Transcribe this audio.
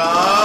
그럼.